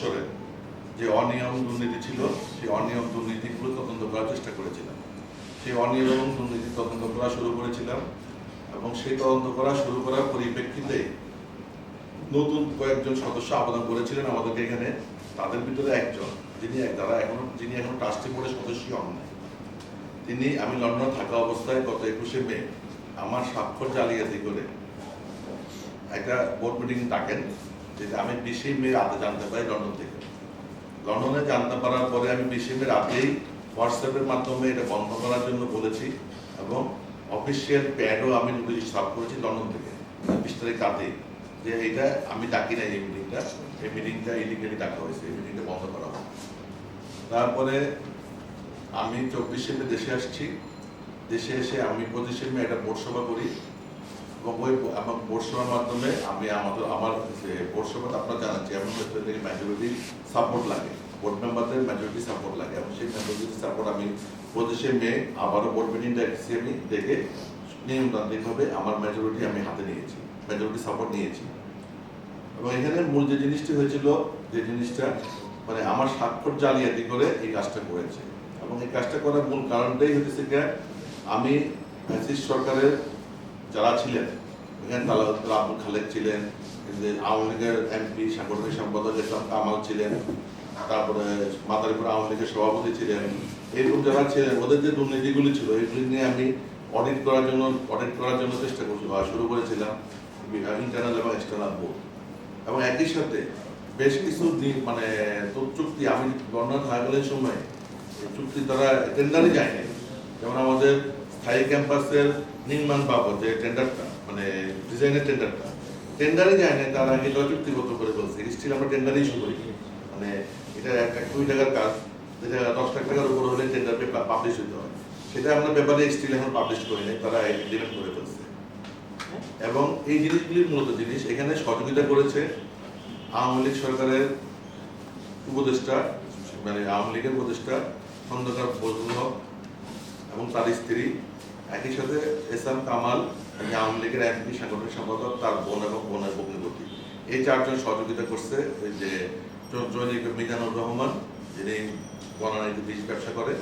বৎসরের যে অনিয়ম দুর্নীতি ছিল, সেই অনিয়ম দুর্নীতিগুলো তদন্ত করার চেষ্টা করেছিলাম। সেই অনিয়ম দুর্নীতি তদন্ত করা শুরু করেছিলাম এবং সেই তদন্ত করা শুরু করার পরিপ্রেক্ষিতে নতুন কয়েকজন সদস্য আবেদন করেছিলেন আমাদেরকে এখানে। তাদের ভিতরে একজন, যিনি যারা এখনও যিনি এখন ট্রাস্টি বোর্ডের সদস্য হন। তিনি আমি লন্ডনে থাকা অবস্থায় গত একুশে মে আমার স্বাক্ষর জালিয়াতি করে একটা বোর্ড মিটিং ডাকেন। যেটা আমি বিশে মে রাতে জানতে পারি লন্ডন থেকে। লন্ডনে জানতে পারার পরে আমি বিশে মে রাতেই হোয়াটসঅ্যাপের মাধ্যমে এটা বন্ধ করার জন্য বলেছি এবং অফিসিয়াল প্যাডও আমি নোটিশ সার্ভ করেছি লন্ডন থেকে। বিশ তারিখ রাতে যে এটা আমি ডাকি নাই এই মিটিংটা এই মিটিংটা ইলিগালি ডাকা হয়েছে, এই মিটিংটা বন্ধ করা হয় তারপরে আমি চব্বিশে মে দেশে আসছি। দেশে এসে আমি পঁচিশে মে একটা বোর্ড সভা করি। এবং ওই আমার বোর্ড মাধ্যমে আমি আমাদের আমার যে সভাতে আপনারা জানেন চেয়ারম্যান থেকে মেজরিটি সাপোর্ট লাগে। বোর্ড মেম্বারদের মেজরিটি সাপোর্ট লাগে। এবং সেই মেজরিটি সাপোর্ট আমি পঁচিশে মে আবারও বোর্ড মিটিং ডাকছি আমি দেখে নিয়মতান্ত্রিকভাবে আমার মেজরিটি আমি হাতে নিয়েছি মেজরিটি সাপোর্ট নিয়েছি। এবং এখানে মূল যে জিনিসটি হয়েছিল, যে জিনিসটা মানে আমার স্বাক্ষর জালিয়াতি করে এই কাজটা করেছে। এবং এই কাজটা করার মূল কারণটাই হচ্ছে আমি ফ্যাসিস্ট সরকারের যারা ছিলেন এখানে তালা তালা আব্দুল খালেদ ছিলেন আওয়ামী লীগের এমপি, সাংগঠনিক সম্পাদক ইসলাম কামাল ছিলেন, তারপরে মাদারীপুর আওয়ামী লীগের সভাপতি ছিলেন। এরকম যারা ছিলেন, ওদের যে দুর্নীতিগুলি ছিল, এগুলি নিয়ে আমি অডিট করার জন্য অডিট করার জন্য চেষ্টা করছি বা শুরু করেছিলাম ইন্টারনাল এবং এক্সটার্নাল বোর্ড এবং একই সাথে বেশ কিছু মানে চুক্তি আমি লন্ডন থাকাকালীন সময় চুক্তি তারা টেন্ডারই যায়নি। যেমন আমাদের স্থায়ী ক্যাম্পাসের নির্মাণ বাবদ যে টেন্ডারটা মানে ডিজাইনের টেন্ডারটা টেন্ডারই যায়নি তার আগে চুক্তিবদ্ধ করে বলছে। স্টিল আমরা টেন্ডারই ইস্যু করি মানে এটা একটা কুড়ি টাকার কাজ, যেটা দশ লাখ টাকার উপর হলে টেন্ডার পেপার পাবলিশ হতে হয়। সেটা আমরা পেপারে স্টিল এখন পাবলিশ করি নাই, তারা এগ্রিমেন্ট করে ফেলছে। এবং এই জিনিসগুলির মূলত জিনিস, এখানে সহযোগিতা করেছে আওয়ামী লীগ সরকারের উপদেষ্টা মানে আওয়ামী লীগের উপদেষ্টা খন্দকার ফজলুল হক এবং তার স্ত্রী একই সাথে এসাম কামাল যিনি আওয়ামী লীগের এমপি সাংগঠনিক সম্পাদক, তার বোন এবং বোনের ভগ্নিপতি এই চারজন সহযোগিতা করছে যে জৈনিক মিজানুর রহমান, যিনি বনানীতে বীজ ব্যবসা করে,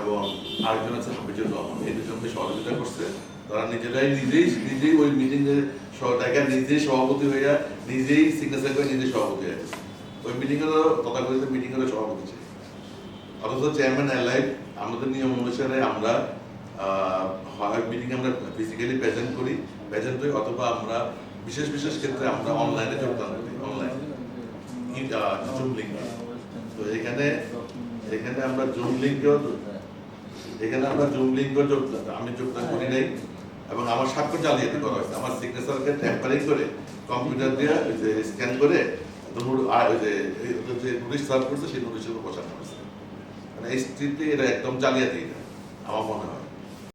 এবং আরেকজন আছে হাফিজুর রহমান। এই দুজনকে সহযোগিতা করছে। তারা নিজেরাই নিজেই নিজেই ওই মিটিং এর জায়গায় নিজেই সভাপতি হয়ে নিজেই সিগনেচার করে নিজেই সভাপতি হয়ে গেছে। ওই মিটিং এর তথাকথিত মিটিং এর সভাপতি ছিল অথচ চেয়ারম্যান অ্যালাইভ আমাদের নিয়ম অনুসারে আমরা হয় মিটিং আমরা ফিজিক্যালি প্রেজেন্ট করি প্রেজেন্ট হই অথবা আমরা বিশেষ বিশেষ ক্ষেত্রে আমরা অনলাইনে যোগদান করি অনলাইন জুম লিঙ্কে তো এখানে এখানে আমরা জুম লিঙ্কেও এখানে আমরা জুম লিঙ্কেও যোগদান আমি যোগদান করি নাই, এবং আমার স্বাক্ষর জালিয়াতি করা হয়েছে। আমার সিগনেচারকে ট্যাম্পারিং করে কম্পিউটার দিয়ে যে স্ক্যান করে যে নোটিশ সার্ভ করছে, সেই নোটিশের উপর বসানো হয়েছে। মানে এই স্ট্রিটে এটা একদম জালিয়াতি, আমার মনে হয়।